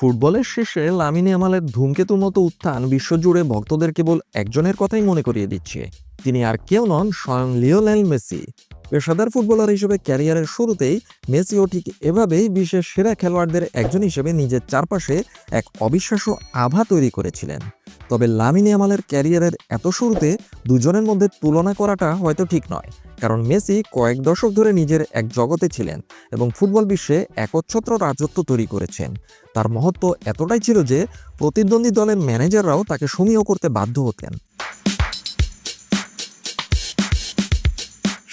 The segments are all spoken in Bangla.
ফুটবলের শেষে লামিনে আমালের ধূমকেতুর মতো উত্থান বিশ্বজুড়ে ভক্তদের কেবল একজনের কথাই মনে করিয়ে দিচ্ছে। তিনি আর কেউ নন, স্বয়ং লিওনেল মেসি। পেশাদার ফুটবলার হিসেবে ক্যারিয়ারের শুরুতেই মেসিও ঠিক এভাবেই বিশ্বের সেরা খেলোয়াড়দের একজন হিসেবে নিজের চারপাশে এক অবিশ্বাস্য আভা তৈরি করেছিলেন। তবে লামিনে আমালের ক্যারিয়ারের এত শুরুতে দুজনের মধ্যে তুলনা করাটা হয়তো ঠিক নয়, কারণ মেসি কয়েক দশক ধরে নিজের এক জগতে ছিলেন এবং ফুটবল বিশ্বে একচ্ছত্র রাজত্ব তৈরি করেছেন। তার মহত্ব এতটাই ছিল যে প্রতিদ্বন্দ্বী দলের ম্যানেজাররাও তাকে সমীহ করতে বাধ্য হতেন।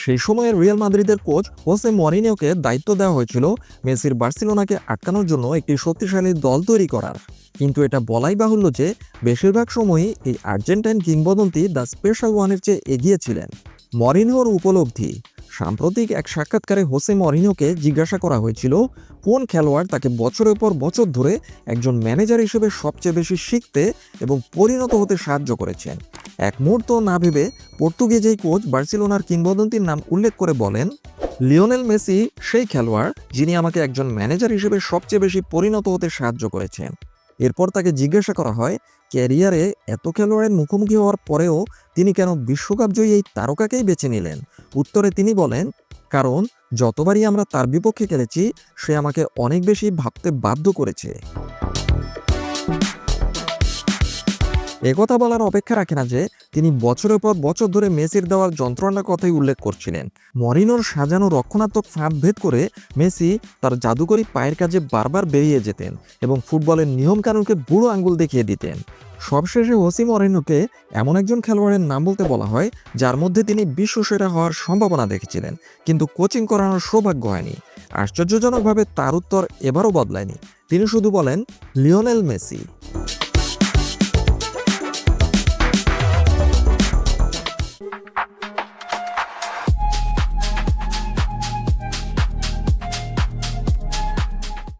সেই সময়ে রিয়াল মাদ্রিদের কোচ হোসে মরিনিওকে দায়িত্ব দেওয়া হয়েছিল মেসির বার্সেলোনাকে আটকানোর জন্য একটি শক্তিশালী দল তৈরি করার। কিন্তু এটা বলাই বাহুল্য যে বেশিরভাগ সময়ই এই আর্জেন্টাইন কিংবদন্তি দ্য স্পেশাল ওয়ানের চেয়ে এগিয়ে ছিলেন। মরিনহোর উপলব্ধি। সাম্প্রতিক এক সাক্ষাৎকারে হোসে মরিনোকে জিজ্ঞাসা করা হয়েছিল, কোন খেলোয়াড় তাকে বছরের পর বছর ধরে একজন ম্যানেজার হিসেবে সবচেয়ে বেশি শিখতে এবং পরিণত হতে সাহায্য করেছেন? এক মুহূর্ত না ভেবে পর্তুগিজ এই কোচ বার্সেলোনার কিংবদন্তির নাম উল্লেখ করে বলেন, লিওনেল মেসি সেই খেলোয়াড় যিনি আমাকে একজন ম্যানেজার হিসেবে সবচেয়ে বেশি পরিণত হতে সাহায্য করেছেন। এরপর তাকে জিজ্ঞাসা করা হয়, ক্যারিয়ারে এত খেলোয়াড়ের মুখোমুখি হওয়ার পরেও তিনি কেন বিশ্বকাপ জয়ী এই তারকাকেই বেছে নিলেন? উত্তরে তিনি বলেন, কারণ যতবারই আমরা তার বিপক্ষে খেলেছি, সে আমাকে অনেক বেশি ভাবতে বাধ্য করেছে। একথা বলার অপেক্ষা রাখে না যে তিনি বছরের পর বছর ধরে মেসির দেওয়ার যন্ত্রণার কথাই উল্লেখ করছিলেন। মরিনোর সাজানো রক্ষণাত্মক ফাঁদ ভেদ করে মেসি তার জাদুকরী পায়ের কাজে বারবার বেরিয়ে যেতেন এবং ফুটবলের নিয়মকানুনকে বুড়ো আঙ্গুল দেখিয়ে দিতেন। সবশেষে ওসি মরিনোকে এমন একজন খেলোয়াড়ের নাম বলতে বলা হয়, যার মধ্যে তিনি বিশ্বসেরা হওয়ার সম্ভাবনা দেখেছিলেন, কিন্তু কোচিং করানোর সৌভাগ্য হয়নি। আশ্চর্যজনকভাবে তার উত্তর এবারও বদলায়নি। তিনি শুধু বলেন, লিওনেল মেসি।